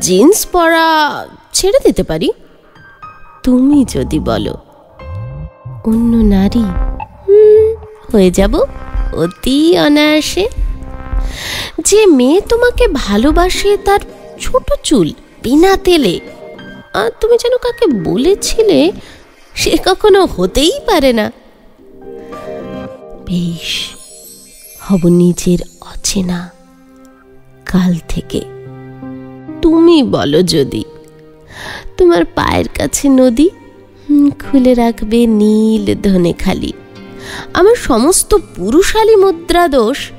Jeans পরা ছেড়ে দিতে পারি? তুমি যদি বলো। অন্য নারী হয়ে যাব অতি অনায়াসে। যে মেয়ে তোমাকে ভালোবাসে তার ছোট চুল বিনা তেলে, আর তুমি যেন কাকে বলেছিলে সে কখনো হতেই পারে না। বেশ, হব নিজের অচেনা। কাল থেকে তুমি বলো যদি। তোমার পায়ের কাছে নদী খুলে রাখবে নীল ধনে খালি। আমার সমস্ত পুরুষালী মুদ্রা দোষ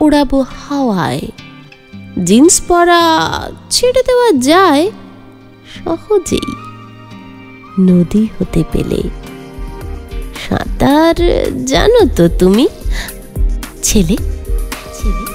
ওড়াবো হাওয়ায়। জিন্স পরা ছেড়ে দেওয়া যায় সহজেই। নদী হতে পেলে। সাঁতার জানো তো তুমি, ছেলে? ছেলে?